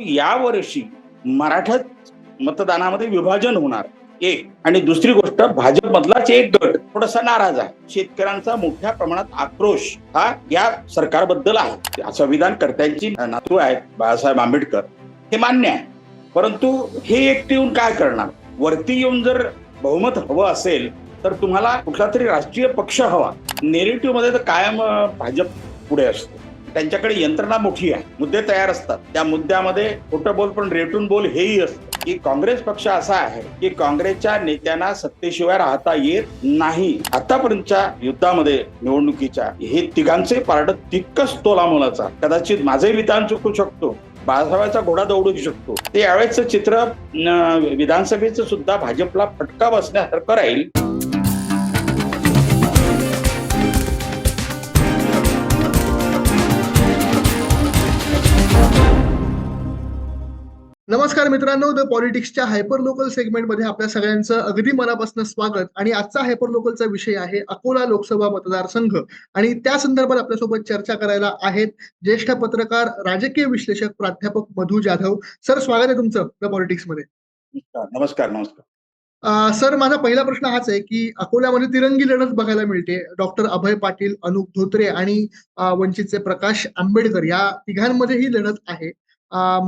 यावर्षी मराठा मतदानामध्ये विभाजन होणार. एक. आणि दुसरी गोष्ट भाजप मधलाच एक गट थोडासा नाराज आहे. शेतकऱ्यांचा मोठ्या प्रमाणात आक्रोश हा या सरकारबद्दल आहे. संविधान कर्त्यांची नातू आहेत बाळासाहेब आंबेडकर. हे मान्य आहे. परंतु हे एकटे येऊन काय करणार? वरती येऊन जर बहुमत हवं असेल तर तुम्हाला कुठला तरी राष्ट्रीय पक्ष हवा. नेरेटिव्हमध्ये तर कायम भाजप पुढे असतो. त्यांच्याकडे यंत्रणा मोठी आहे. मुद्दे तयार असतात. त्या मुद्द्यामध्ये खोटं बोल पण रेटून बोल हेही असतं. की काँग्रेस पक्ष असा आहे की काँग्रेसच्या नेत्यांना सत्तेशिवाय राहता येत नाही. आतापर्यंतच्या युद्धामध्ये निवडणुकीच्या हे तिघांचे पारड तितकंच तोलामोलाचा कदाचित माझंही विधान चुकू शकतो. बाळासाहेबांचा घोडा दौडू शकतो. ते यावेळेचं चित्र विधानसभेचं सुद्धा भाजपला फटका बसण्यासारखं राहील. नमस्कार मित्रांनो द पॉलिटिक्सच्या हायपर लोकल सेगमेंटमध्ये आपल्या सगळ्यांचं अगदी मनापासून स्वागत. आणि आजचा हायपर लोकलचा विषय आहे अकोला लोकसभा मतदारसंघ. आणि त्या संदर्भात आपल्यासोबत चर्चा करायला आहेत ज्येष्ठ पत्रकार राजकीय विश्लेषक प्राध्यापक मधु जाधव. सर स्वागत आहे तुमचं द पॉलिटिक्समध्ये नमस्कार नमस्कार. सर माझा पहिला प्रश्न हाच आहे की अकोल्यामध्ये तिरंगी लढत बघायला मिळते. डॉक्टर अभय पाटील अनुप धोत्रे आणि वंचितचे प्रकाश आंबेडकर या तिघांमध्ये ही लढत आहे.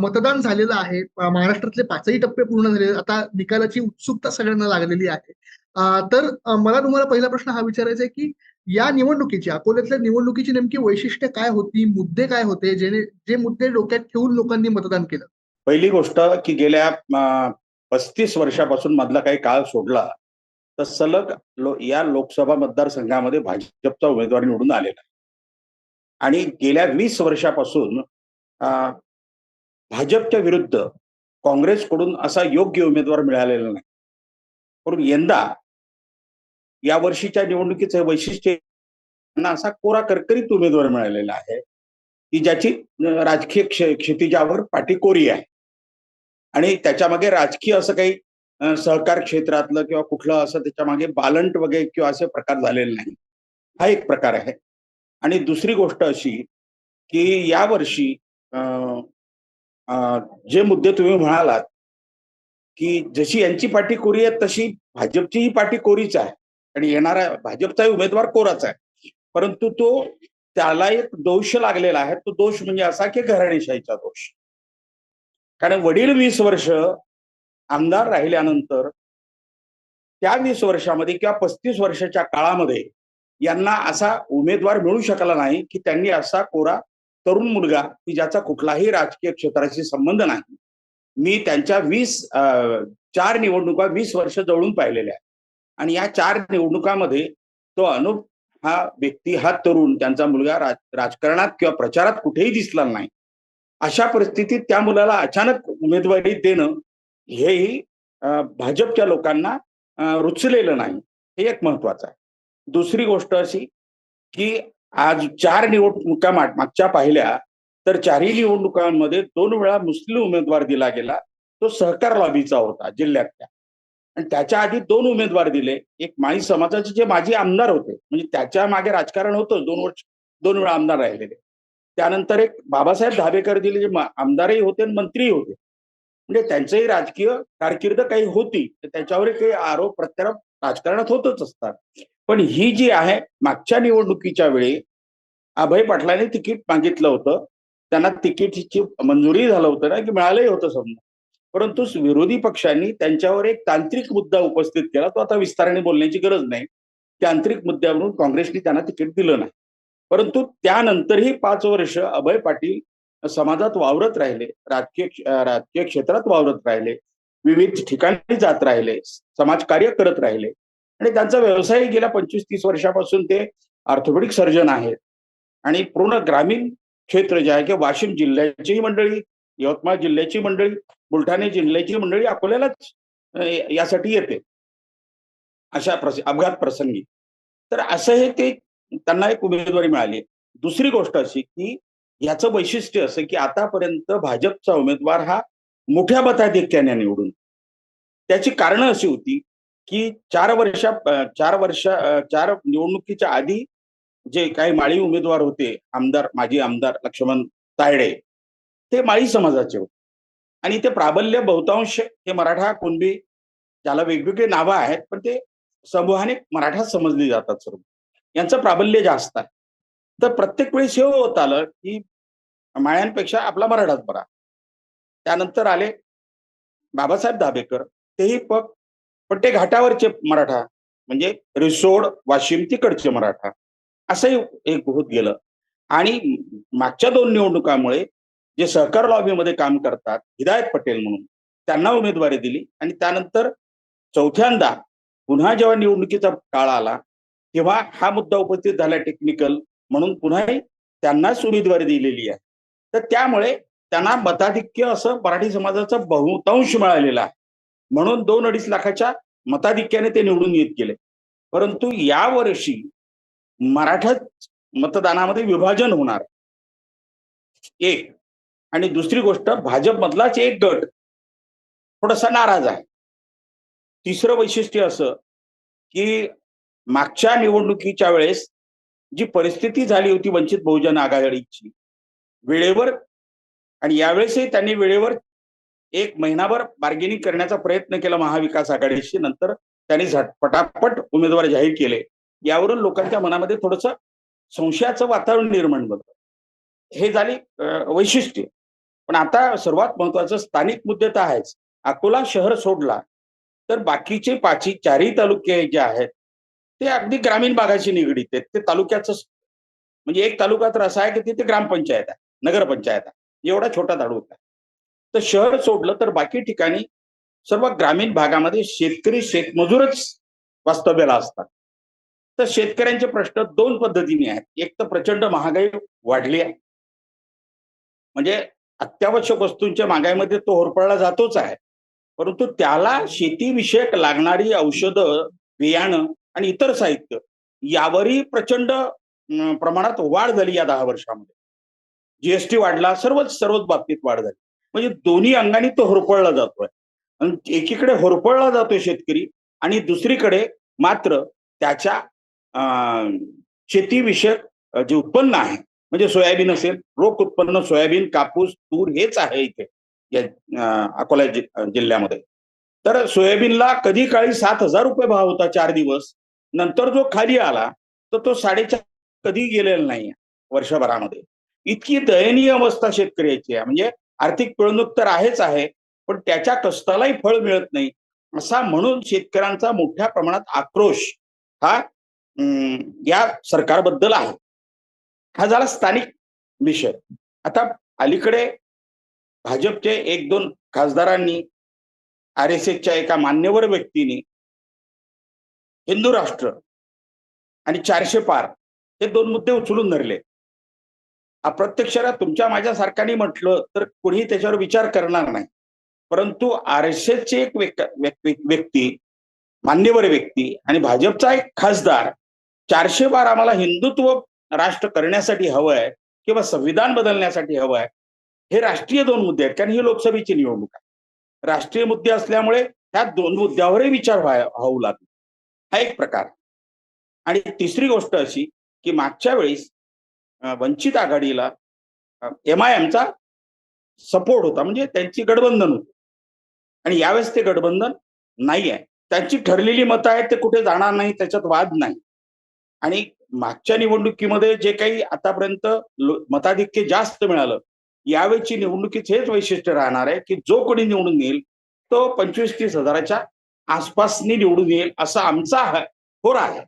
मतदान झालेलं आहे. महाराष्ट्रातले पाचही टप्पे पूर्ण झाले. आता निकालाची उत्सुकता सगळ्यांना लागलेली आहे. तर मला तुम्हाला पहिला प्रश्न हा विचारायचा आहे की या निवडणुकीची अकोल्यातल्या निवडणुकीची नेमकी वैशिष्ट्य काय होती? मुद्दे काय होते? जेणे जे मुद्दे डोक्यात ठेवून लोकांनी मतदान केलं? पहिली गोष्ट की गेल्या पस्तीस वर्षापासून मधला काही काळ सोडला तर सलग लो, या लोकसभा मतदारसंघामध्ये भाजपचा उमेदवार निवडून आलेला आहे. आणि गेल्या वीस वर्षापासून भाजपच्या विरुद्ध काँग्रेसकडून असा योग्य उमेदवार मिळालेला नाही. म्हणून यंदा या वर्षीच्या निवडणुकीचं वैशिष्ट्य असा कोरा करकरीत उमेदवार मिळालेला आहे की ज्याची राजकीय क्षे क्षितिजावर पाठीकोरी आहे. आणि त्याच्यामागे राजकीय असं काही सहकार क्षेत्रातलं किंवा कुठलं असं त्याच्यामागे बालंट वगैरे किंवा असे प्रकार झालेले नाही. हा एक प्रकार आहे. आणि दुसरी गोष्ट अशी की यावर्षी अं, जे मुद्दे तुम्ही म्हणालात की जशी यांची पाठी कोरी आहे तशी भाजपचीही पाठी कोरीच आहे. आणि येणारा भाजपचाही उमेदवार कोराच आहे. परंतु तो त्याला एक दोष लागलेला आहे. तो दोष म्हणजे असा की घराणेशाहीचा दोष. कारण वडील वीस वर्ष आमदार राहिल्यानंतर त्या वीस वर्षामध्ये किंवा पस्तीस वर्षाच्या काळामध्ये यांना असा उमेदवार मिळू शकला नाही की त्यांनी असा कोरा तरुण मुलगा की ज्याचा कुठलाही राजकीय क्षेत्राशी संबंध नाही. मी त्यांच्या वीस अं, चार निवडणुका वीस वर्ष जवळून पाहिलेल्या आहेत. आणि या चार निवडणुकामध्ये तो अनुप हा व्यक्ती हा तरुण त्यांचा मुलगा राज राजकारणात किंवा प्रचारात कुठेही दिसला नाही. अशा परिस्थितीत त्या मुलाला अचानक उमेदवारी देणं हेही भाजपच्या लोकांना रुचलेलं नाही. हे एक महत्वाचं आहे. दुसरी गोष्ट अशी की आज चार निवडणुका मागच्या पाहिल्या तर चारही निवडणुकांमध्ये दोन वेळा मुस्लिम उमेदवार दिला गेला तो सहकार लॉबीचा होता जिल्ह्यातल्या. आणि त्याच्या आधी दोन उमेदवार दिले एक माळी समाजाचे जे माजी आमदार होते म्हणजे त्याच्यामागे राजकारण होतं दोन वर्ष दोन वेळा आमदार राहिलेले. त्यानंतर एक बाबासाहेब धाबेकर दिले जे आमदारही होते आणि मंत्रीही होते. म्हणजे त्यांचंही राजकीय कारकीर्द काही होती तर त्याच्यावर काही आरोप प्रत्यारोप राजकारणात होतच असतात. पण ही जी आहे मागच्या निवडणुकीच्या वेळी अभय पाटलांनी तिकीट मागितलं होतं. त्यांना तिकीटची मंजुरी झालं होतं ना की मिळालंही होतं समजा. परंतु विरोधी पक्षांनी त्यांच्यावर एक तांत्रिक मुद्दा उपस्थित केला तो आता विस्ताराने बोलण्याची गरज नाही. तांत्रिक मुद्द्यावरून काँग्रेसने त्यांना तिकीट दिलं नाही. परंतु त्यानंतरही पाच वर्ष अभय पाटील समाजात वावरत राहिले राजकीय राजकीय क्षेत्रात वावरत राहिले विविध ठिकाणी जात राहिले समाजकार्य करत राहिले. आणि त्यांचा व्यवसाय गेल्या पंचवीस तीस वर्षापासून ते ऑर्थोपेडिक सर्जन आहेत. आणि पूर्ण ग्रामीण क्षेत्र जे आहे किंवा वाशिम जिल्ह्याचीही मंडळी यवतमाळ जिल्ह्याची मंडळी बुलढाणा जिल्ह्याची मंडळी अकोल्यालाच यासाठी येते. अशा प्रस अपघात प्रसंगी. तर असं हे ते त्यांना एक उमेदवारी मिळाली. दुसरी गोष्ट अशी की याचं वैशिष्ट्य असं की आतापर्यंत भाजपचा उमेदवार हा मोठ्या मताधिक्याने निवडून. त्याची कारणं अशी होती की चार वर्षा चार वर्ष चार निवडणुकीच्या आधी जे काही माळी उमेदवार होते आमदार माजी आमदार लक्ष्मण तायडे ते माळी समाजाचे होते. आणि ते प्राबल्य बहुतांश हे मराठा कुणबी ज्याला वेगवेगळे नावं आहेत पण ते समूहाने मराठा समजली जातात सर्व. यांचं प्राबल्य जास्त आहे. तर प्रत्येक वेळेस हे होत आलं की माळ्यांपेक्षा आपला मराठाच बरा. त्यानंतर आले बाबासाहेब दाभेकर. तेही पग पण ते घाटावरचे मराठा म्हणजे रिसोड वाशिम तिकडचे मराठा असंही एक होत गेलं. आणि मागच्या दोन निवडणुकामुळे जे सहकार लॉबीमध्ये काम करतात हिदायत पटेल म्हणून त्यांना उमेदवारी दिली आणि त्यानंतर चौथ्यांदा पुन्हा जेव्हा निवडणुकीचा काळ आला तेव्हा हा मुद्दा उपस्थित झाला टेक्निकल म्हणून पुन्हाही त्यांनाच उमेदवारी दिलेली आहे. तर त्यामुळे त्यांना मताधिक्य असं मराठी समाजाचा बहुतांश मिळालेला आहे. म्हणून दोन अडीच लाखाच्या मताधिक्याने ते निवडून येत गेले. परंतु यावर्षी मराठा मतदानामध्ये विभाजन होणार. एक. आणि दुसरी गोष्ट भाजपमधलाच एक गट थोडासा नाराज आहे. तिसरं वैशिष्ट्य असं की मागच्या निवडणुकीच्या वेळेस जी परिस्थिती झाली होती वंचित बहुजन आघाडीची वेळेवर आणि यावेळेसही त्यांनी वेळेवर एक महिनाभर बार्गेनिंग करण्याचा प्रयत्न केला महाविकास आघाडीशी. नंतर त्यांनी झटपटापट उमेदवार जाहीर केले. यावरून लोकांच्या मनामध्ये थोडस संशयाचं वातावरण निर्माण झालं. हे झाली वैशिष्ट्य. पण आता सर्वात महत्वाचं स्थानिक मुद्दे तर आहेच. अकोला शहर सोडला तर बाकीचे पाची चारही तालुके जे आहेत ते अगदी ग्रामीण भागाशी निगडीत आहेत. ते तालुक्याचं म्हणजे एक तालुका तर असा आहे की तिथे ग्रामपंचायत आहे नगरपंचायत आहे. एवढा छोटा तालुका आहे तर शहर सोडलं तर बाकी ठिकाणी सर्व ग्रामीण भागामध्ये शेतकरी शेतमजूरच वास्तव्याला असतात. तर शेतकऱ्यांचे प्रश्न दोन पद्धतीने आहेत. एक तर प्रचंड महागाई वाढली आहे. म्हणजे अत्यावश्यक वस्तूंच्या महागाईमध्ये तो होरपळला जातोच आहे. परंतु त्याला शेतीविषयक लागणारी औषधं बियाणं आणि इतर साहित्य यावरही प्रचंड प्रमाणात वाढ झाली या दहा वर्षामध्ये. जीएसटी वाढला सर्वच सर्वच बाबतीत वाढ झाली. म्हणजे दोन्ही अंगाने तो होरपळला जातोय. आणि एकीकडे होरपळला जातोय शेतकरी आणि दुसरीकडे मात्र त्याच्या शेतीविषयक जे उत्पन्न आहे म्हणजे सोयाबीन असेल रोख उत्पन्न सोयाबीन कापूस तूर हेच आहे इथे या अकोला जिल्ह्यामध्ये. तर सोयाबीनला कधी काळी सात हजार रुपये भाव होता चार दिवस. नंतर जो खाली आला तर तो साडेचार कधी गेलेला नाही वर्षभरामध्ये. इतकी दयनीय अवस्था शेतकऱ्याची आहे. म्हणजे आर्थिक पिळवणूक तर आहेच आहे पण त्याच्या कष्टालाही फळ मिळत नाही. असा म्हणून शेतकऱ्यांचा मोठ्या प्रमाणात आक्रोश हा अं, या सरकारबद्दल आहे. हा झाला स्थानिक विषय. आता अलीकडे भाजपचे एक दोन खासदारांनी आर एस एसच्या एका मान्यवर व्यक्तीने हिंदू राष्ट्र आणि चारशे पार हे दोन मुद्दे उचलून धरले. अप्रत्यक्षाला तुमच्या माझ्यासारख्यानी म्हटलं तर कोणीही त्याच्यावर विचार करणार नाही. परंतु आर एस एक व्यक्ती मान्यवर व्यक्ती आणि भाजपचा एक खासदार चारशे बार आम्हाला हिंदुत्व राष्ट्र करण्यासाठी हवं आहे किंवा संविधान बदलण्यासाठी हवं आहे हे राष्ट्रीय दोन मुद्दे आहेत. कारण ही लोकसभेची निवडणूक आहे. राष्ट्रीय मुद्दे असल्यामुळे ह्या दोन मुद्द्यावरही विचार व्हाय होऊ लागला. हा एक प्रकार. आणि तिसरी गोष्ट अशी की मागच्या वेळेस वंचित आघाडीला एम आय एमचा सपोर्ट होता. म्हणजे त्यांची गठबंधन होती. आणि यावेळेस ते गठबंधन नाही आहे त्यांची ठरलेली मतं आहेत ते कुठे जाणार नाही त्याच्यात वाद नाही. आणि मागच्या निवडणुकीमध्ये जे काही आतापर्यंत मताधिक्य जास्त मिळालं यावेळची निवडणुकीत हेच वैशिष्ट्य राहणार आहे की जो कोणी निवडून येईल तो पंचवीस तीस हजाराच्या आसपासनी निवडून येईल असा आमचा होरा आहे.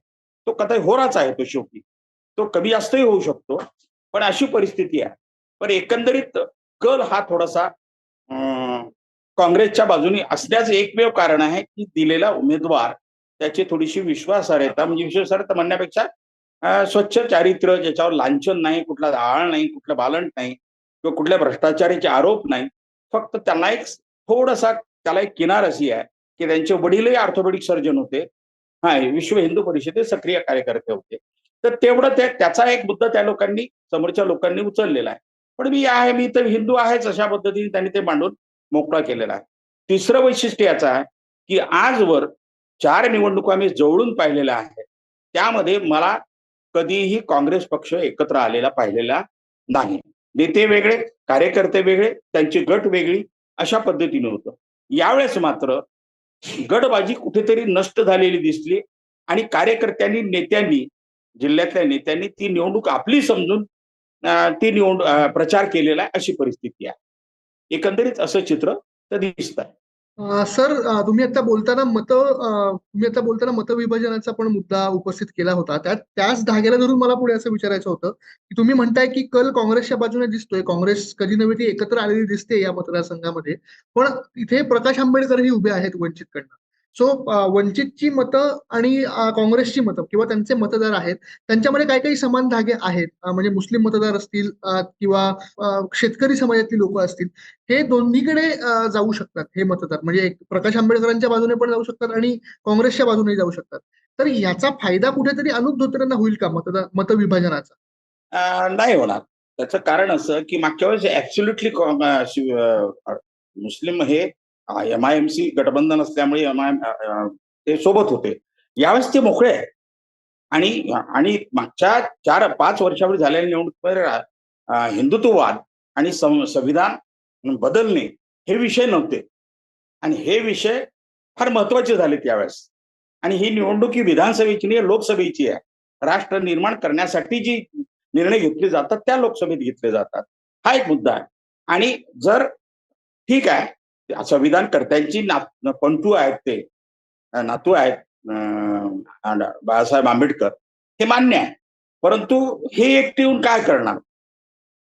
तो कथा होराच आहे तो शेवटी. तो कमी जास्तही होऊ शकतो. पण अशी परिस्थिती आहे. पण एकंदरीत कल हा थोडासा काँग्रेसच्या बाजूने असल्याचं एकमेव कारण आहे की दिलेला उमेदवार त्याची थोडीशी विश्वासार्हता म्हणजे विश्वासार्हता म्हणण्यापेक्षा स्वच्छ चारित्र्य ज्याच्यावर लांछन नाही कुठला आळ नाही कुठलं बालंट नाही किंवा कुठल्या भ्रष्टाचाराचे आरोप नाही फक्त त्यांना एक थोडासा त्याला एक किनार अशी आहे की त्यांचे वडीलही ऑर्थोपेडिक सर्जन होते. हा विश्व हिंदू परिषदेत सक्रिय कार्यकर्ते होते. तर तेवढं ते त्याचा एक मुद्दा त्या लोकांनी समोरच्या लोकांनी उचललेला आहे. पण मी आहे मी तर हिंदू आहेच अशा पद्धतीने त्यांनी ते मांडून मोकळा केलेला आहे. तिसरं वैशिष्ट्य याचं आहे की आजवर चार निवडणुका मी जवळून पाहिलेल्या आहेत. त्यामध्ये मला कधीही काँग्रेस पक्ष एकत्र आलेला पाहिलेला नाही. नेते वेगळे कार्यकर्ते वेगळे त्यांची गट वेगळी अशा पद्धतीने होतं. यावेळेस मात्र गटबाजी कुठेतरी नष्ट झालेली दिसली आणि कार्यकर्त्यांनी नेत्यांनी जिल्ह्यातल्या नेत्यांनी ती निवडणूक आपली समजून ती निवड प्रचार केलेला आहे अशी परिस्थिती आहे. एकंदरीत असं चित्र तर दिसत आहे. सर तुम्ही आता बोलताना मत तुम्ही आता बोलताना मतविभाजनाचा पण मुद्दा उपस्थित केला होता. त्यात त्याच धाग्याला धरून मला पुढे असं विचारायचं होतं की तुम्ही म्हणताय की कल काँग्रेसच्या बाजूने दिसतोय. काँग्रेस कधी नव्हे ती एकत्र आलेली दिसते या मतदारसंघामध्ये. पण इथे प्रकाश आंबेडकरही उभे आहेत वंचितकडनं. सो वंचितची मतं आणि काँग्रेसची मतं किंवा त्यांचे मतदार आहेत त्यांच्यामध्ये काही काही समान धागे आहेत. म्हणजे मुस्लिम मतदार असतील किंवा शेतकरी समाजातली लोक असतील हे दोन्हीकडे जाऊ शकतात हे मतदार. म्हणजे प्रकाश आंबेडकरांच्या बाजूने पण जाऊ शकतात आणि काँग्रेसच्या बाजूने जाऊ शकतात. तर याचा फायदा कुठेतरी अनुप धोत्रेंना होईल का मतदार मतविभाजनाचा? नाही होणार. त्याचं कारण असं की मागच्या वेळेस मुस्लिम हे एम आय एम सी गठबंधन असल्यामुळे एम आय ते सोबत होते. यावेळेस ते मोकळे आहे आणि आणि मागच्या चार पाच वर्षावर झालेल्या निवडणुकीवर हिंदुत्ववाद आणि संविधान बदलणे हे विषय नव्हते. आणि हे विषय फार महत्त्वाचे झाले त्यावेळेस आणि ही निवडणूक ही विधानसभेची नाही लोकसभेची आहे. राष्ट्र निर्माण करण्यासाठी जी निर्णय घेतले जातात त्या लोकसभेत घेतले जातात. हा एक मुद्दा आहे. आणि जर ठीक आहे संविधान कर्त्यांची ना पंटू आहेत ते. नातू आहेत बाळासाहेब आंबेडकर. हे मान्य आहे. परंतु हे एकटे येऊन काय करणार?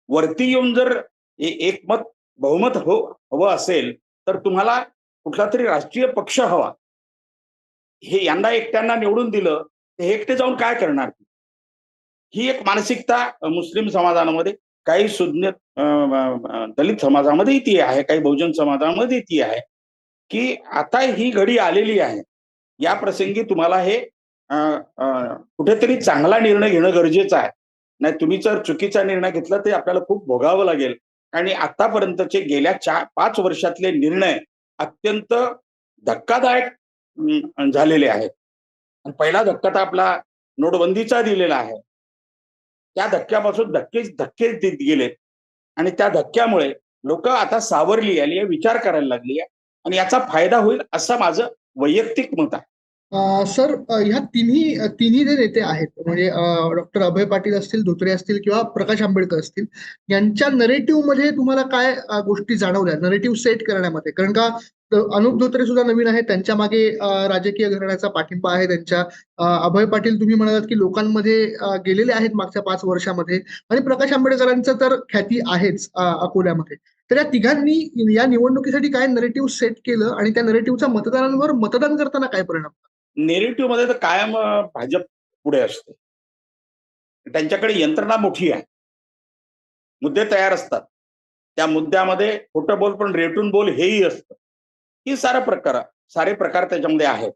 वरती येऊन जर एकमत बहुमत हो हवं असेल तर तुम्हाला कुठला तरी राष्ट्रीय पक्ष हवा. हे यांना एकट्यांना निवडून दिलं तर हे एकटे जाऊन काय करणार? ही एक मानसिकता मुस्लिम समाजामध्ये काही सुज्ञ दलित समाजामध्ये ती आहे काही बहुजन समाजामध्ये ती आहे की आता ही घडी आलेली आहे. या प्रसंगी तुम्हाला हे कुठेतरी चांगला निर्णय घेणं गरजेचं आहे. नाही तुम्ही जर चुकीचा निर्णय घेतला ते आपल्याला खूप भोगावं लागेल. आणि आतापर्यंतचे गेल्या चार पाच वर्षातले निर्णय अत्यंत धक्कादायक झालेले आहेत. पहिला धक्का तर आपला नोटबंदीचा दिलेला आहे. त्या धक्क्यापासून धक्केच धक्के देत गेलेत आणि त्या धक्क्यामुळे लोक आता सावरली आली आहे विचार करायला लागली आहे. आणि याचा फायदा होईल असं माझं वैयक्तिक मत आहे. सर ह्या तिन्ही तिन्ही जे नेते आहेत म्हणजे डॉक्टर अभय पाटील असतील धोत्रे असतील किंवा प्रकाश आंबेडकर असतील यांच्या नरेटिव्हमध्ये तुम्हाला काय गोष्टी जाणवल्या? नरेटिव्ह सेट करण्यामध्ये. कारण का अनुप धोत्रे सुद्धा नवीन आहे त्यांच्या मागे राजकीय घराण्याचा पाठिंबा आहे. त्यांच्या अभय पाटील तुम्ही म्हणालात की लोकांमध्ये गेलेले आहेत मागच्या पाच वर्षामध्ये. आणि प्रकाश आंबेडकरांचं तर ख्याती आहेच अकोल्यामध्ये. तर या तिघांनी या निवडणुकीसाठी काय नरेटिव्ह सेट केलं आणि त्या नरेटिव्हचा मतदारांवर मतदान करताना काय परिणाम नेरेटिव्हमध्ये तर कायम भाजप पुढे असते. त्यांच्याकडे यंत्रणा मोठी आहे. मुद्दे तयार असतात. त्या मुद्द्यामध्ये खोटं बोल पण रेटून बोल हेही असतं. ही सारा प्रकार सारे प्रकार त्याच्यामध्ये आहेत.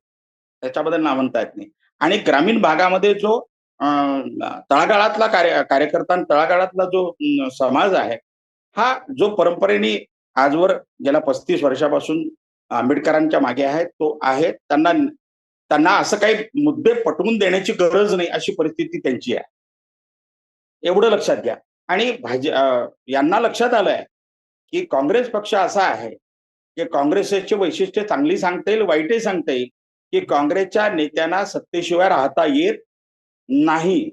त्याच्याबद्दल म्हणता येत नाही. आणि ग्रामीण भागामध्ये जो तळागाळातला कार्य कार्यकर्ता तळागाळातला जो समाज आहे हा जो परंपरेने आजवर गेल्या पस्तीस वर्षापासून आंबेडकरांच्या मागे आहे तो आहे त्यांना त्यांना असं काही मुद्दे पटवून देण्याची गरज नाही अशी परिस्थिती त्यांची आहे. एवढं लक्षात घ्या. आणि भाज यांना लक्षात आलंय की काँग्रेस पक्ष असा आहे की काँग्रेसचे वैशिष्ट्य चांगली सांगता येईल वाईटही सांगता येईल की काँग्रेसच्या नेत्यांना सत्तेशिवाय राहता येत नाही.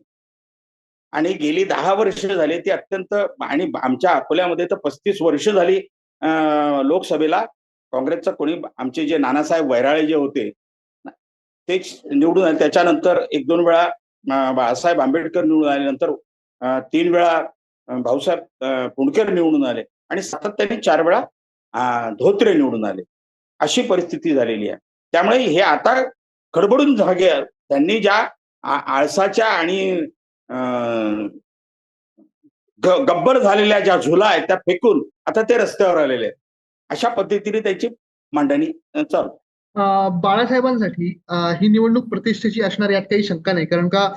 आणि गेली दहा वर्ष झाली ती अत्यंत आणि आमच्या अकोल्यामध्ये तर पस्तीस वर्ष झाली लोकसभेला. काँग्रेसचं कोणी आमचे जे नानासाहेब वैराळे जे होते तेच निवडून आले. त्याच्यानंतर एक दोन वेळा बाळासाहेब आंबेडकर निवडून आल्यानंतर नंतर तीन वेळा भाऊसाहेब पुणकर निवडून आले. आणि सातत्याने चार वेळा धोत्रे निवडून आले. अशी परिस्थिती झालेली आहे. त्यामुळे हे आता खडबडून जागे त्यांनी ज्या आळसाच्या आणि ग- गब्बर झालेल्या ज्या झुला आहेत त्या फेकून आता ते रस्त्यावर आलेले आहेत. अशा पद्धतीने त्यांची मांडणी चालू बाळासाहेबांसाठी ही निवडणूक प्रतिष्ठेची असणार यात काही शंका नाही. कारण का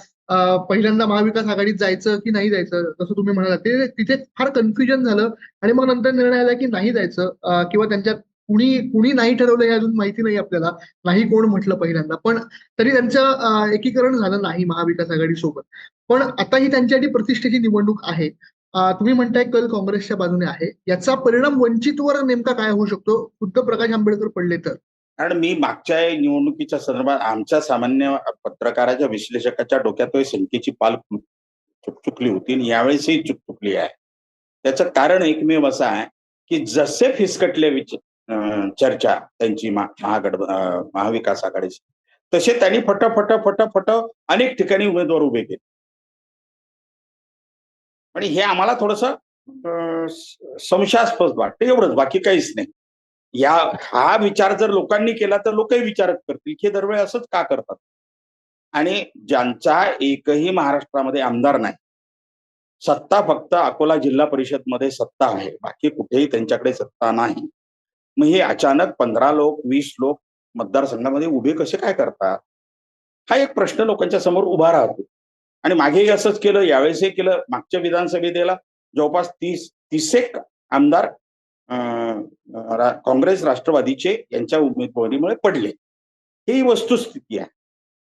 पहिल्यांदा महाविकास आघाडीत जायचं की नाही जायचं जसं तुम्ही म्हणाला ते तिथे फार कन्फ्युजन झालं आणि मग नंतर निर्णय आला की नाही जायचं किंवा त्यांच्या कुणी कुणी नाही ठरवलं हे अजून माहिती नाही आपल्याला नाही कोण म्हटलं पहिल्यांदा. पण तरी त्यांचं एकीकरण झालं नाही महाविकास आघाडी सोबत. पण आता ही त्यांच्यासाठी प्रतिष्ठेची निवडणूक आहे. तुम्ही म्हणताय कल काँग्रेसच्या बाजूने आहे. याचा परिणाम वंचितवर नेमका काय होऊ शकतो? खुद्द प्रकाश आंबेडकर पडले तर. कारण मी मागच्या निवडणुकीच्या संदर्भात आमच्या सामान्य पत्रकाराच्या विश्लेषकाच्या डोक्यात संख्येची पाल चुकचुकली होती आणि यावेळेसही चुकचुकली आहे. त्याचं कारण एकमेव असं आहे की जसे फिसकटले विच चर्चा त्यांची महागड महाविकास आघाडीची तसे त्यांनी फट फट फट फट अनेक ठिकाणी उमेदवार उभे केले. आणि हे आम्हाला थोडस संशयास्पद वाटतं. एवढंच. बाकी काहीच नाही. या हा विचार जर लोकांनी केला तर लोकही विचारत करतील की हे दरवेळी असंच का करतात? आणि ज्यांचा एकही महाराष्ट्रामध्ये आमदार नाही सत्ता फक्त अकोला जिल्हा परिषदमध्ये सत्ता आहे बाकी कुठेही त्यांच्याकडे सत्ता नाही. मग हे अचानक पंधरा लोक वीस लोक मतदारसंघामध्ये उभे कसे काय करतात? हा एक प्रश्न लोकांच्या समोर उभा राहतो. आणि मागेही असंच केलं यावेळेसही केलं मागच्या विधानसभेला जवळपास तीस तीसेक आमदार काँग्रेस राष्ट्रवादीचे यांच्या उमेदवारीमुळे पडले. ही वस्तुस्थिती आहे.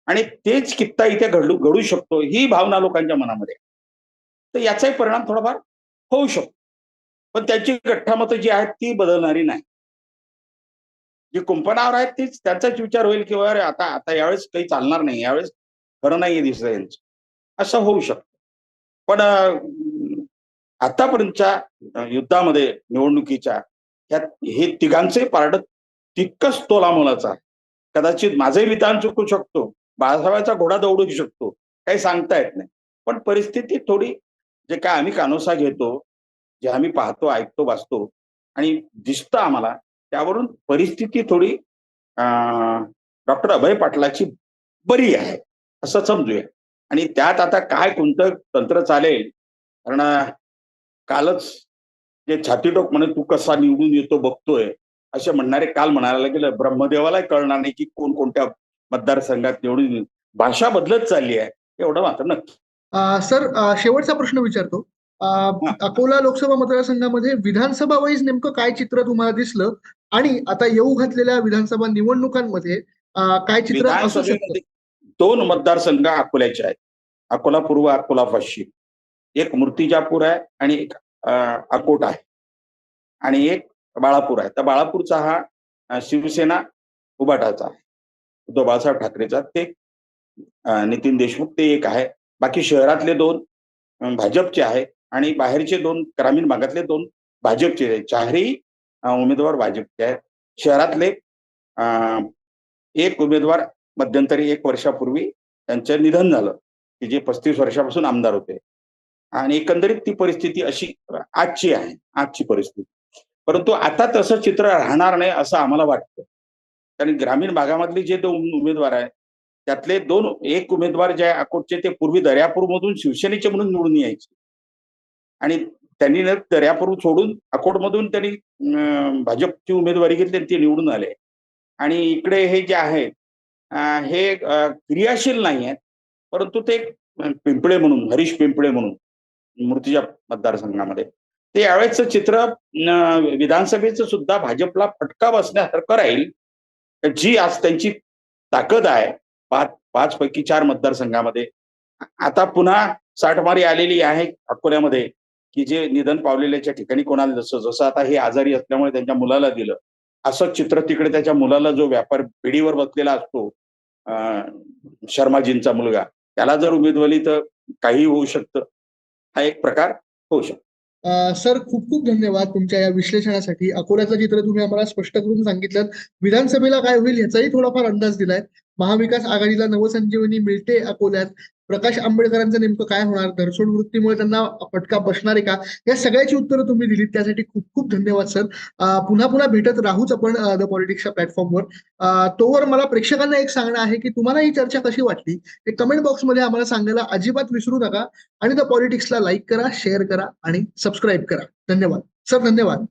आणि तेच कित्ता इथे घडू घडू शकतो ही भावना लोकांच्या मनामध्ये आहे. तर याचाही परिणाम थोडाफार होऊ शकतो. पण त्यांची गठ्ठामतं जी आहेत ती बदलणारी नाही. जी कुंपणावर आहेत तीच त्यांचाच विचार होईल की अरे आता आता यावेळेस काही चालणार नाही यावेळेस खरं नाहीये दिसत यांचं. असं होऊ शकतं. पण आतापर्यंतच्या युद्धामध्ये निवडणुकीच्या ह्या हे तिघांचे पारड तितकंच तोलामोलाचा कदाचित माझे विधान चुकू शकतो बाळासाहेबांचा घोडा दौडू शकतो काही सांगता येत नाही. पण परिस्थिती थोडी जे काय आम्ही कानोसा घेतो जे आम्ही पाहतो ऐकतो वाचतो आणि दिसतं आम्हाला त्यावरून परिस्थिती थोडी डॉक्टर अभय पाटलाची बरी आहे असं समजूया. आणि त्यात आता काय कोणतं तंत्र चालेल? कारण कालच जे छातीटोक म्हणे तू कसा निवडून येतो बघतोय? असे म्हणणारे काल म्हणायला गेलं ब्रह्मदेवाला कळणार नाही की कोण कोणत्या मतदारसंघात निवडून येईल. भाषा बदलत चालली आहे एवढं मात्र नक्की. सर शेवटचा प्रश्न विचारतो. अकोला लोकसभा मतदारसंघामध्ये विधानसभा वाईज नेमकं काय चित्र तुम्हाला दिसलं? आणि आता येऊ घातलेल्या विधानसभा निवडणुकांमध्ये काय चित्र असू शकतं? विधानसभेमध्ये दोन मतदारसंघ अकोल्याचे आहेत. अकोला पूर्व अकोला पश्चिम. एक मूर्तिजापूर आहे आणि एक अकोट आहे. आणि एक बाळापूर आहे. तर बाळापूरचा हा शिवसेना उबाटाचा आहे. उद्धव बाळासाहेब ठाकरेचा. ते नितीन देशमुख ते एक आहे. बाकी शहरातले दोन भाजपचे आहे. आणि बाहेरचे दोन ग्रामीण भागातले दोन भाजपचे आहेत. चारही उमेदवार भाजपचे आहेत. शहरातले एक उमेदवार मध्यंतरी एक वर्षापूर्वी त्यांचं निधन झालं. की जे पस्तीस वर्षापासून आमदार होते. आणि एकंदरीत ती परिस्थिती अशी आजची आहे आजची परिस्थिती. परंतु आता तसं चित्र राहणार नाही असं आम्हाला वाटतं. कारण ग्रामीण भागामधले जे दोन उमेदवार आहेत त्यातले दोन एक उमेदवार जे अकोटचे ते पूर्वी दर्यापूरमधून शिवसेनेचे म्हणून निवडून यायचे. आणि त्यांनी दर्यापूर सोडून अकोटमधून त्यांनी भाजपची उमेदवारी घेतली आणि ते निवडून आले. आणि इकडे हे जे आहेत हे क्रियाशील नाही आहेत. परंतु ते पिंपळे म्हणून हरीश पिंपळे म्हणून. मूर्तीच्या मतदारसंघामध्ये. ते यावेळेचं चित्र विधानसभेचं सुद्धा भाजपला फटका बसण्यासारखं राहील. जी आज त्यांची ताकद आहे पाच पाच पैकी चार मतदारसंघामध्ये. आता पुन्हा साठमारी आलेली आहे अकोल्यामध्ये की जे निधन पावलेल्याच्या ठिकाणी कोणाला जसं जसं आता हे आजारी असल्यामुळे त्यांच्या मुलाला दिलं असं चित्र तिकडे त्याच्या मुलाला जो व्यापार पिढीवर बसलेला असतो शर्माजींचा मुलगा त्याला जर उमेदवारी तर काही होऊ शकतं. हा एक प्रकार होऊ शकतो. सर खूप खूप धन्यवाद तुमच्या या विश्लेषणासाठी. अकोल्याचं चित्र तुम्ही आम्हाला स्पष्ट करून सांगितलं. विधानसभेला काय होईल याचाही थोडाफार अंदाज दिलाय. महाविकास आघाडीला नवसंजीवनी मिळते अकोल्यात. प्रकाश आंबेडकरांचं नेमकं काय होणार? धरसोड वृत्तीमुळे त्यांना फटका बसणार आहे का? या सगळ्याची उत्तरं तुम्ही दिलीत. त्यासाठी खूप खूप धन्यवाद सर. पुन्हा पुन्हा भेटत राहूच आपण द पॉलिटिक्सच्या प्लॅटफॉर्मवर तोवर मला प्रेक्षकांना एक सांगणं आहे की तुम्हाला ही चर्चा कशी वाटली? ते कमेंट बॉक्समध्ये आम्हाला सांगायला अजिबात विसरू नका. आणि द पॉलिटिक्सला लाईक करा शेअर करा आणि सबस्क्राईब करा. धन्यवाद. सर धन्यवाद.